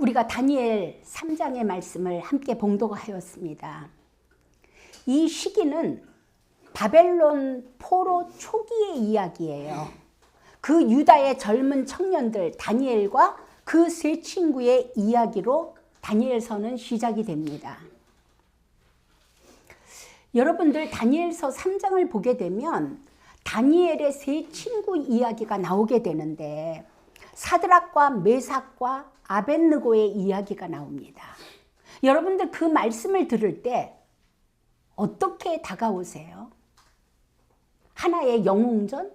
우리가 다니엘 3장의 말씀을 함께 봉독하였습니다. 이 시기는 바벨론 포로 초기의 이야기예요. 그 유다의 젊은 청년들 다니엘과 그 세 친구의 이야기로 다니엘서는 시작이 됩니다. 여러분들 다니엘서 3장을 보게 되면 다니엘의 세 친구 이야기가 나오게 되는데 사드락과 메삭과 아벤느고의 이야기가 나옵니다. 여러분들 그 말씀을 들을 때 어떻게 다가오세요? 하나의 영웅전?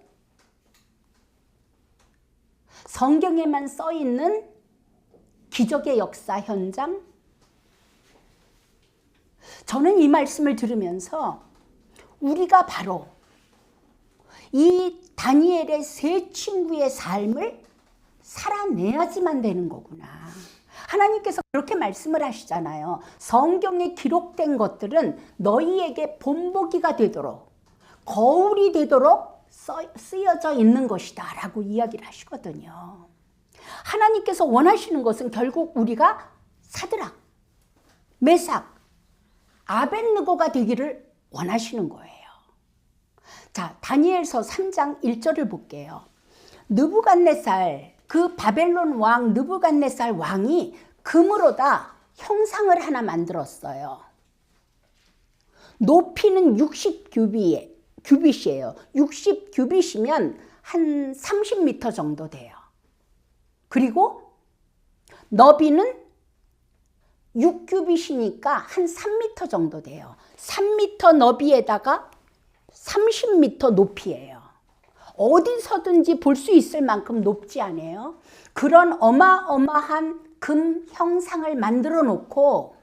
성경에만 써 있는 기적의 역사 현장? 저는 이 말씀을 들으면서 우리가 바로 이 다니엘의 세 친구의 삶을 살아내야지만 되는 거구나. 하나님께서 그렇게 말씀을 하시잖아요. 성경에 기록된 것들은 너희에게 본보기가 되도록 거울이 되도록 쓰여져 있는 것이다 라고 이야기를 하시거든요. 하나님께서 원하시는 것은 결국 우리가 사드락, 메삭, 아벤느고가 되기를 원하시는 거예요. 자, 다니엘서 3장 1절을 볼게요. 느부갓네살 그 바벨론 왕 느부갓네살 왕이 금으로다 형상을 하나 만들었어요. 높이는 60규비, 규빗이에요. 60규빗이면 한 30m 정도 돼요. 그리고 너비는 6규빗이니까 한 3m 정도 돼요. 3m 너비에다가 30m 높이에요. 어디서든지 볼 수 있을 만큼 높지 않아요? 그런 어마어마한 금 형상을 만들어 놓고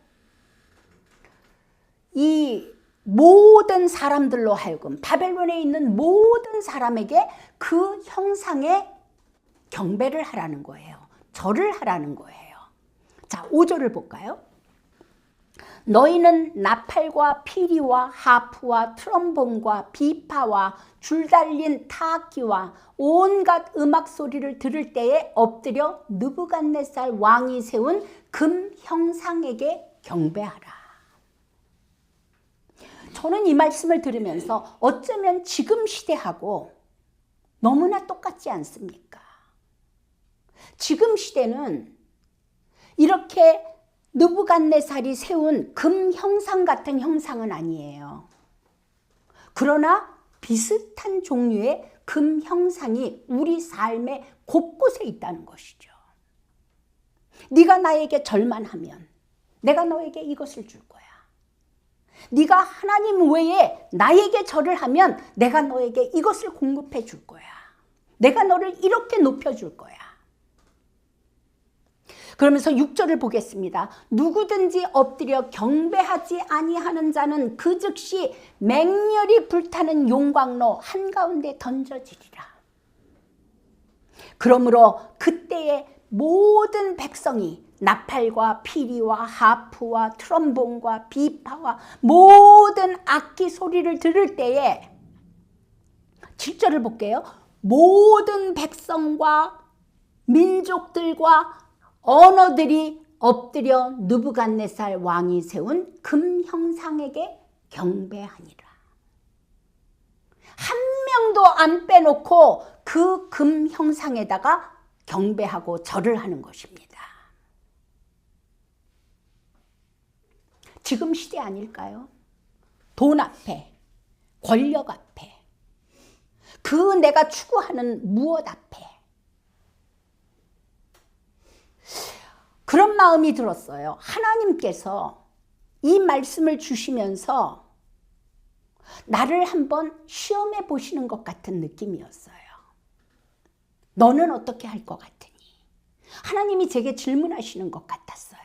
이 모든 사람들로 하여금 바벨론에 있는 모든 사람에게 그 형상에 경배를 하라는 거예요. 절을 하라는 거예요. 자, 5절을 볼까요? 너희는 나팔과 피리와 하프와 트럼본과 비파와 줄달린 타악기와 온갖 음악 소리를 들을 때에 엎드려 느부갓네살 왕이 세운 금 형상에게 경배하라. 저는 이 말씀을 들으면서 어쩌면 지금 시대하고 너무나 똑같지 않습니까? 지금 시대는 이렇게 느부갓네살이 세운 금 형상 같은 형상은 아니에요. 그러나 비슷한 종류의 금 형상이 우리 삶의 곳곳에 있다는 것이죠. 네가 나에게 절만 하면 내가 너에게 이것을 줄 거야. 네가 하나님 외에 나에게 절을 하면 내가 너에게 이것을 공급해 줄 거야. 내가 너를 이렇게 높여 줄 거야. 그러면서 6절을 보겠습니다. 누구든지 엎드려 경배하지 아니하는 자는 그 즉시 맹렬히 불타는 용광로 한가운데 던져지리라. 그러므로 그때의 모든 백성이 나팔과 피리와 하프와 트럼본과 비파와 모든 악기 소리를 들을 때에 7절을 볼게요. 모든 백성과 민족들과 언어들이 엎드려 느부갓네살 왕이 세운 금 형상에게 경배하니라. 한 명도 안 빼놓고 그 금 형상에다가 경배하고 절을 하는 것입니다. 지금 시대 아닐까요? 돈 앞에, 권력 앞에, 그 내가 추구하는 무엇 앞에, 그런 마음이 들었어요. 하나님께서 이 말씀을 주시면서 나를 한번 시험해 보시는 것 같은 느낌이었어요. 너는 어떻게 할 것 같으니? 하나님이 제게 질문하시는 것 같았어요.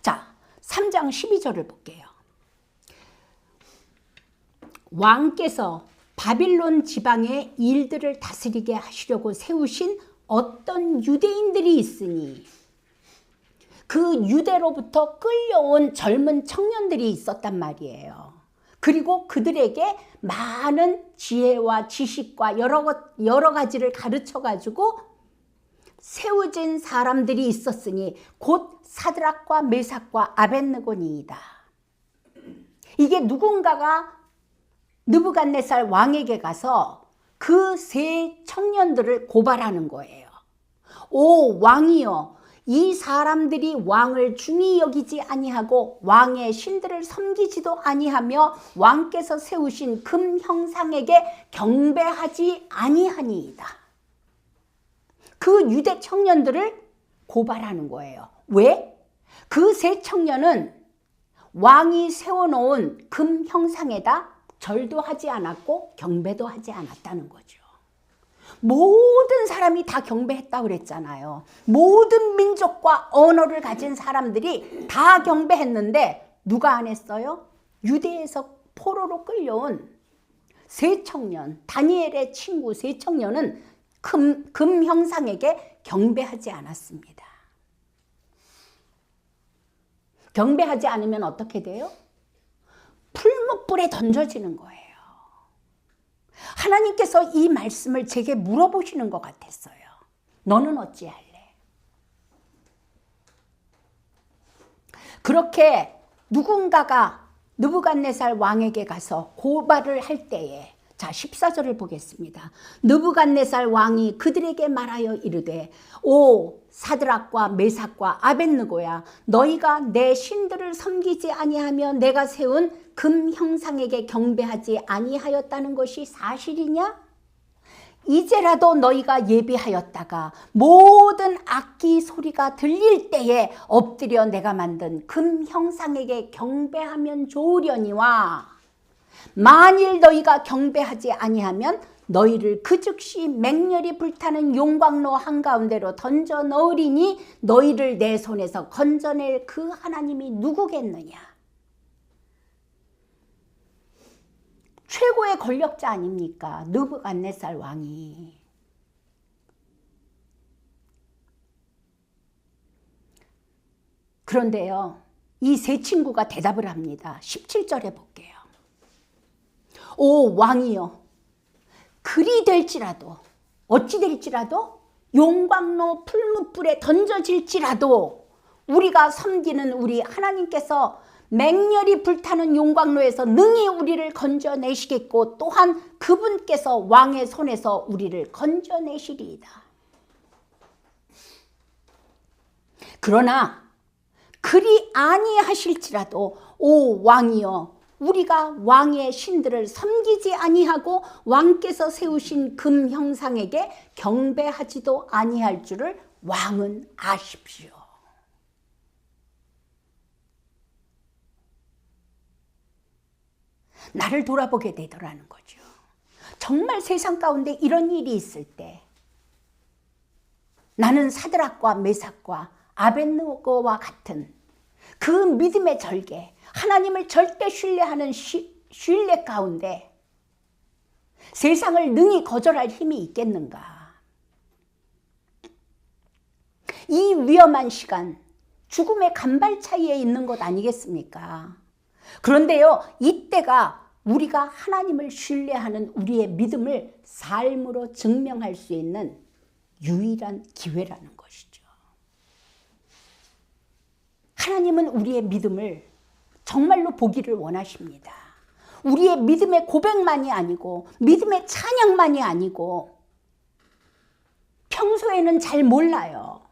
자, 3장 12절을 볼게요. 왕께서 바빌론 지방의 일들을 다스리게 하시려고 세우신 어떤 유대인들이 있으니 그 유대로부터 끌려온 젊은 청년들이 있었단 말이에요. 그리고 그들에게 많은 지혜와 지식과 여러, 여러 가지를 가르쳐 가지고 세워진 사람들이 있었으니 곧 사드락과 메삭과 아벤느고니이다. 이게 누군가가 느부갓네살 왕에게 가서 그 세 청년들을 고발하는 거예요. 오 왕이여 이 사람들이 왕을 중히 여기지 아니하고 왕의 신들을 섬기지도 아니하며 왕께서 세우신 금 형상에게 경배하지 아니하니이다. 그 유대 청년들을 고발하는 거예요. 왜? 그 세 청년은 왕이 세워놓은 금 형상에다 절도 하지 않았고 경배도 하지 않았다는 거죠. 모든 사람이 다 경배했다 그랬잖아요. 모든 민족과 언어를 가진 사람들이 다 경배했는데 누가 안 했어요? 유대에서 포로로 끌려온 세 청년, 다니엘의 친구 세 청년은 금, 금 형상에게 경배하지 않았습니다. 경배하지 않으면 어떻게 돼요? 풀무불에 던져지는 거예요. 하나님께서 이 말씀을 제게 물어보시는 것 같았어요. 너는 어찌할래? 그렇게 누군가가 느부갓네살 왕에게 가서 고발을 할 때에 자 14절을 보겠습니다. 느부갓네살 왕이 그들에게 말하여 이르되 오 사드락과 메삭과 아벤느고야 너희가 내 신들을 섬기지 아니하며 내가 세운 금 형상에게 경배하지 아니하였다는 것이 사실이냐? 이제라도 너희가 예비하였다가 모든 악기 소리가 들릴 때에 엎드려 내가 만든 금 형상에게 경배하면 좋으려니와 만일 너희가 경배하지 아니하면 너희를 그 즉시 맹렬히 불타는 용광로 한가운데로 던져 넣으리니 너희를 내 손에서 건져낼 그 하나님이 누구겠느냐 최고의 권력자 아닙니까? 느부갓네살 왕이. 그런데요. 이 세 친구가 대답을 합니다. 17절에 볼게요. 오 왕이여 그리 될지라도 어찌 될지라도 용광로 풀무불에 던져질지라도 우리가 섬기는 우리 하나님께서 맹렬히 불타는 용광로에서 능히 우리를 건져내시겠고 또한 그분께서 왕의 손에서 우리를 건져내시리이다. 그러나 그리 아니하실지라도 오 왕이여 우리가 왕의 신들을 섬기지 아니하고 왕께서 세우신 금 형상에게 경배하지도 아니할 줄을 왕은 아십시오. 나를 돌아보게 되더라는 거죠. 정말 세상 가운데 이런 일이 있을 때 나는 사드락과 메삭과 아벤노고와 같은 그 믿음의 절개, 하나님을 절대 신뢰하는 시, 신뢰 가운데 세상을 능히 거절할 힘이 있겠는가? 이 위험한 시간, 죽음의 간발 차이에 있는 것 아니겠습니까? 그런데요, 이때가 우리가 하나님을 신뢰하는 우리의 믿음을 삶으로 증명할 수 있는 유일한 기회라는 것이죠. 하나님은 우리의 믿음을 정말로 보기를 원하십니다. 우리의 믿음의 고백만이 아니고, 믿음의 찬양만이 아니고, 평소에는 잘 몰라요.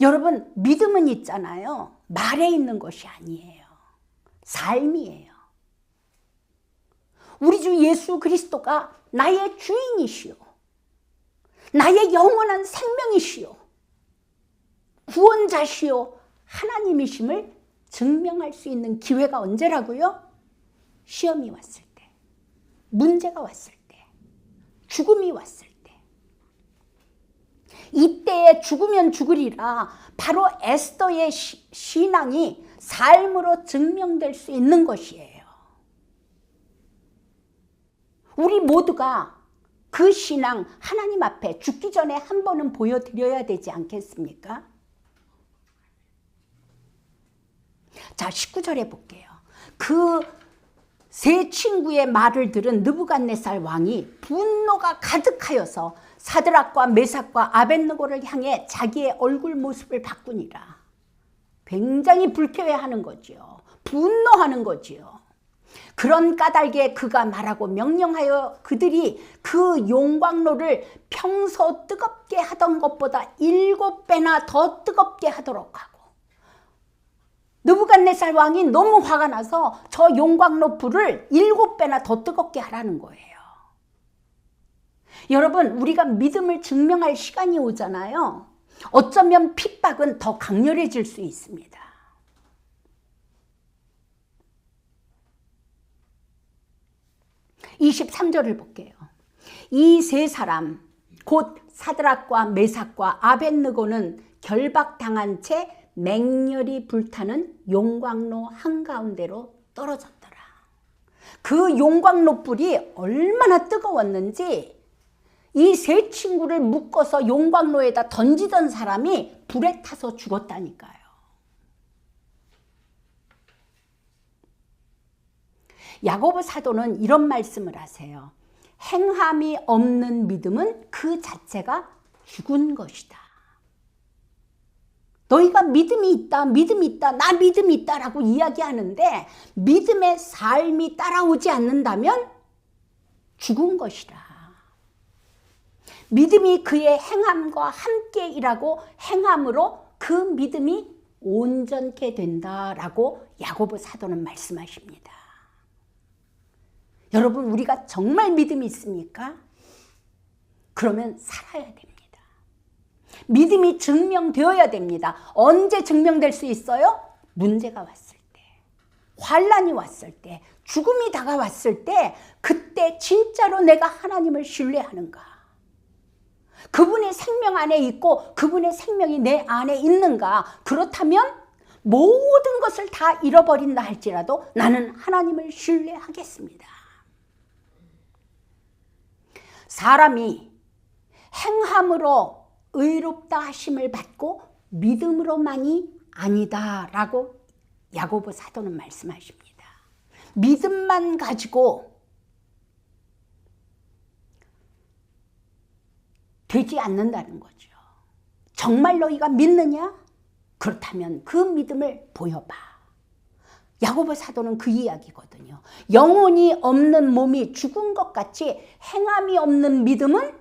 여러분, 믿음은 있잖아요. 말에 있는 것이 아니에요. 삶이에요. 우리 주 예수 그리스도가 나의 주인이시오. 나의 영원한 생명이시오. 구원자시오. 하나님이심을 증명할 수 있는 기회가 언제라고요? 시험이 왔을 때, 문제가 왔을 때, 죽음이 왔을 때. 이때에 죽으면 죽으리라 바로 에스더의 시, 신앙이 삶으로 증명될 수 있는 것이에요. 우리 모두가 그 신앙 하나님 앞에 죽기 전에 한 번은 보여드려야 되지 않겠습니까? 자, 19절에 볼게요. 그 세 친구의 말을 들은 느부갓네살 왕이 분노가 가득하여서 사드락과 메삭과 아벤느고를 향해 자기의 얼굴 모습을 바꾸니라. 굉장히 불쾌해하는 거지요. 분노하는 거지요. 그런 까닭에 그가 말하고 명령하여 그들이 그 용광로를 평소 뜨겁게 하던 것보다 일곱 배나 더 뜨겁게 하도록 하고 느부갓네살 왕이 너무 화가 나서 저 용광로 불을 일곱 배나 더 뜨겁게 하라는 거예요. 여러분, 우리가 믿음을 증명할 시간이 오잖아요. 어쩌면 핍박은 더 강렬해질 수 있습니다. (23절을) 볼게요 이 세 사람 곧 사드락과 메삭과 아벤느고는 결박당한 채 맹렬히 불타는 용광로 한가운데로 떨어졌더라. 그 용광로 불이 얼마나 뜨거웠는지 이 세 친구를 묶어서 용광로에다 던지던 사람이 불에 타서 죽었다니까요. 야고보 사도는 이런 말씀을 하세요. 행함이 없는 믿음은 그 자체가 죽은 것이다. 너희가 믿음이 있다, 믿음이 있다, 나 믿음이 있다라고 이야기하는데 믿음의 삶이 따라오지 않는다면 죽은 것이다. 믿음이 그의 행함과 함께 일하고 행함으로 그 믿음이 온전케 된다라고 야고보 사도는 말씀하십니다. 여러분 우리가 정말 믿음이 있습니까? 그러면 살아야 됩니다. 믿음이 증명되어야 됩니다. 언제 증명될 수 있어요? 문제가 왔을 때, 환란이 왔을 때, 죽음이 다가왔을 때, 그때 진짜로 내가 하나님을 신뢰하는가? 그분의 생명 안에 있고 그분의 생명이 내 안에 있는가? 그렇다면 모든 것을 다 잃어버린다 할지라도 나는 하나님을 신뢰하겠습니다. 사람이 행함으로 의롭다 하심을 받고 믿음으로만이 아니다라고 야고보 사도는 말씀하십니다. 믿음만 가지고 되지 않는다는 거죠. 정말 너희가 믿느냐? 그렇다면 그 믿음을 보여봐. 야고보 사도는 그 이야기거든요. 영혼이 없는 몸이 죽은 것 같이 행함이 없는 믿음은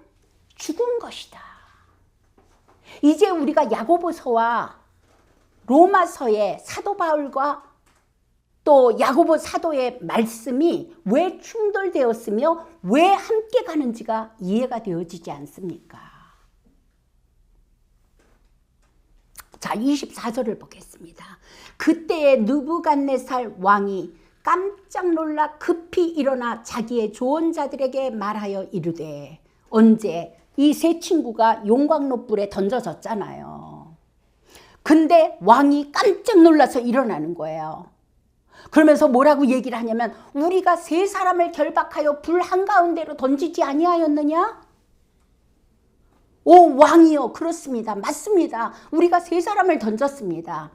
죽은 것이다. 이제 우리가 야고보서와 로마서의 사도 바울과 또 야고보 사도의 말씀이 왜 충돌되었으며 왜 함께 가는지가 이해가 되어지지 않습니까? 자, 24절을 보겠습니다. 그때에 느부갓네살 왕이 깜짝 놀라 급히 일어나 자기의 조언자들에게 말하여 이르되 언제 이 세 친구가 용광로불에 던져졌잖아요. 근데 왕이 깜짝 놀라서 일어나는 거예요. 그러면서 뭐라고 얘기를 하냐면 우리가 세 사람을 결박하여 불 한가운데로 던지지 아니하였느냐? 오 왕이요 그렇습니다 맞습니다 우리가 세 사람을 던졌습니다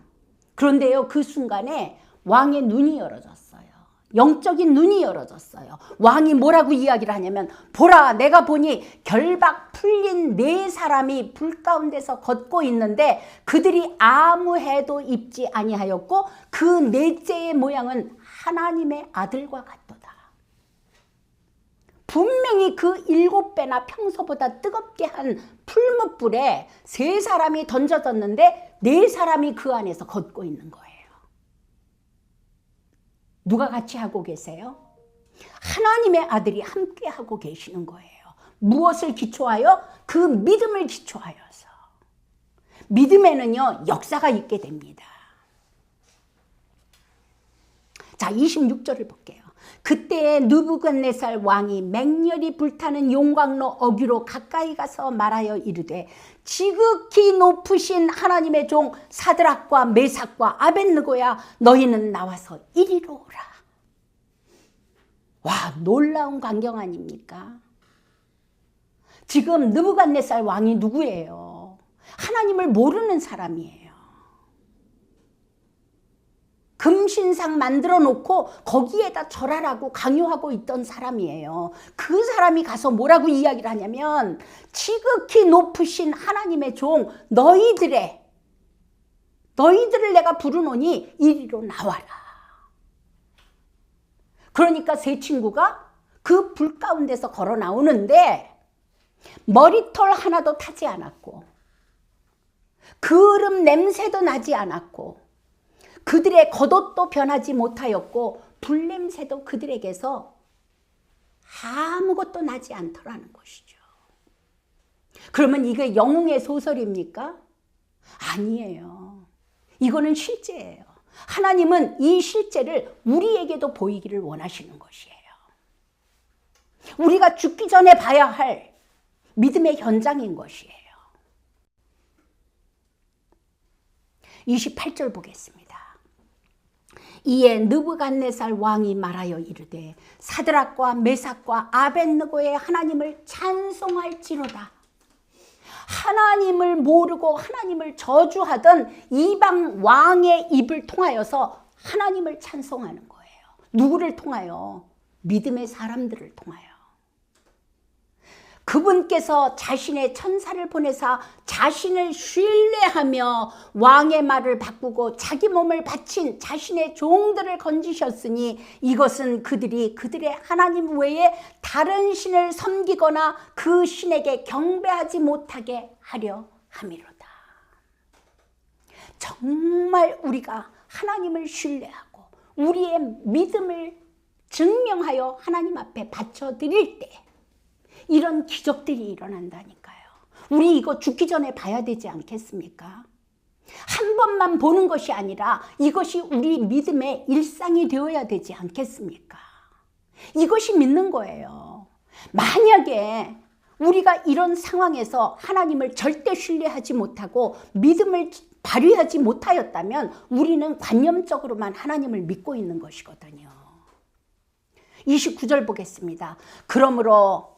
그런데요 그 순간에 왕의 눈이 열어졌어요 영적인 눈이 열어졌어요 왕이 뭐라고 이야기를 하냐면 보라 내가 보니 결박 풀린 네 사람이 불 가운데서 걷고 있는데 그들이 아무 해도 입지 아니하였고 그 넷째의 모양은 하나님의 아들과 같도다 분명히 그 일곱 배나 평소보다 뜨겁게 한 풀무불에 세 사람이 던져졌는데 네 사람이 그 안에서 걷고 있는 거예요. 누가 같이 하고 계세요? 하나님의 아들이 함께 하고 계시는 거예요. 무엇을 기초하여? 그 믿음을 기초하여서. 믿음에는요, 역사가 있게 됩니다. 자, 26절을 볼게요. 그때에 느부갓네살 왕이 맹렬히 불타는 용광로 어귀로 가까이 가서 말하여 이르되 지극히 높으신 하나님의 종 사드락과 메삭과 아벤느고야 너희는 나와서 이리로 오라. 와 놀라운 광경 아닙니까? 지금 느부갓네살 왕이 누구예요? 하나님을 모르는 사람이에요. 금신상 만들어 놓고 거기에다 절하라고 강요하고 있던 사람이에요. 그 사람이 가서 뭐라고 이야기를 하냐면 지극히 높으신 하나님의 종 너희들의 너희들을 내가 부르노니 이리로 나와라. 그러니까 세 친구가 그 불 가운데서 걸어 나오는데 머리털 하나도 타지 않았고 그름 냄새도 나지 않았고 그들의 겉옷도 변하지 못하였고 불 냄새도 그들에게서 아무것도 나지 않더라는 것이죠. 그러면 이게 영웅의 소설입니까? 아니에요. 이거는 실제예요. 하나님은 이 실제를 우리에게도 보이기를 원하시는 것이에요. 우리가 죽기 전에 봐야 할 믿음의 현장인 것이에요. 28절 보겠습니다. 이에 느부갓네살 왕이 말하여 이르되 사드락과 메삭과 아벤느고의 하나님을 찬송할지로다. 하나님을 모르고 하나님을 저주하던 이방 왕의 입을 통하여서 하나님을 찬송하는 거예요. 누구를 통하여? 믿음의 사람들을 통하여. 그분께서 자신의 천사를 보내사 자신을 신뢰하며 왕의 말을 바꾸고 자기 몸을 바친 자신의 종들을 건지셨으니 이것은 그들이 그들의 하나님 외에 다른 신을 섬기거나 그 신에게 경배하지 못하게 하려 함이로다. 정말 우리가 하나님을 신뢰하고 우리의 믿음을 증명하여 하나님 앞에 바쳐 드릴 때 이런 기적들이 일어난다니까요. 우리 이거 죽기 전에 봐야 되지 않겠습니까? 한 번만 보는 것이 아니라 이것이 우리 믿음의 일상이 되어야 되지 않겠습니까? 이것이 믿는 거예요. 만약에 우리가 이런 상황에서 하나님을 절대 신뢰하지 못하고 믿음을 발휘하지 못하였다면 우리는 관념적으로만 하나님을 믿고 있는 것이거든요. 29절 보겠습니다. 그러므로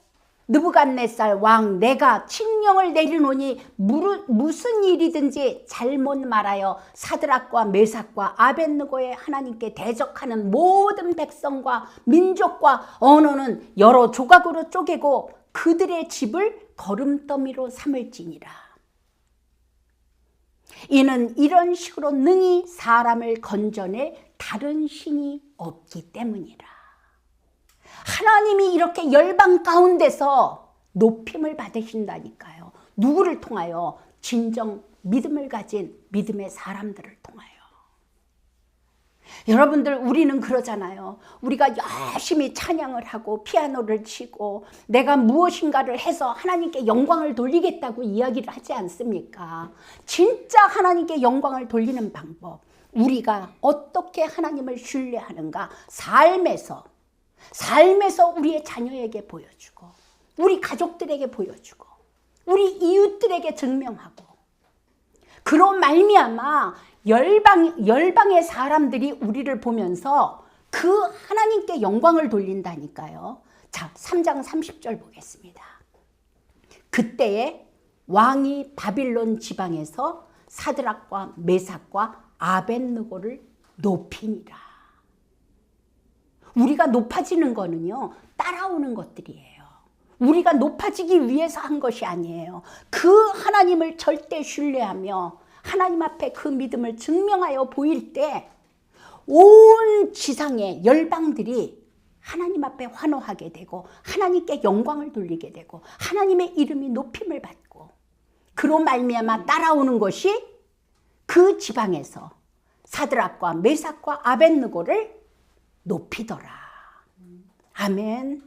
느부갓네살 왕 내가 칙령을 내리노니 무슨 일이든지 잘못 말하여 사드락과 메삭과 아벤느고의 하나님께 대적하는 모든 백성과 민족과 언어는 여러 조각으로 쪼개고 그들의 집을 걸음더미로 삼을지니라. 이는 이런 식으로 능히 사람을 건져낼 다른 신이 없기 때문이라. 하나님이 이렇게 열방 가운데서 높임을 받으신다니까요. 누구를 통하여? 진정 믿음을 가진 믿음의 사람들을 통하여. 여러분들 우리는 그러잖아요. 우리가 열심히 찬양을 하고 피아노를 치고 내가 무엇인가를 해서 하나님께 영광을 돌리겠다고 이야기를 하지 않습니까? 진짜 하나님께 영광을 돌리는 방법. 우리가 어떻게 하나님을 신뢰하는가? 삶에서 삶에서 우리의 자녀에게 보여주고 우리 가족들에게 보여주고 우리 이웃들에게 증명하고 그런 말미암아 열방 열방의 사람들이 우리를 보면서 그 하나님께 영광을 돌린다니까요. 자, 3장 30절 보겠습니다. 그때에 왕이 바빌론 지방에서 사드락과 메삭과 아벤느고를 높이니라. 우리가 높아지는 거는요, 따라오는 것들이에요. 우리가 높아지기 위해서 한 것이 아니에요. 그 하나님을 절대 신뢰하며 하나님 앞에 그 믿음을 증명하여 보일 때 온 지상의 열방들이 하나님 앞에 환호하게 되고 하나님께 영광을 돌리게 되고 하나님의 이름이 높임을 받고 그로 말미암아 따라오는 것이 그 지방에서 사드락과 메삭과 아벤느고를 높이더라. 아멘.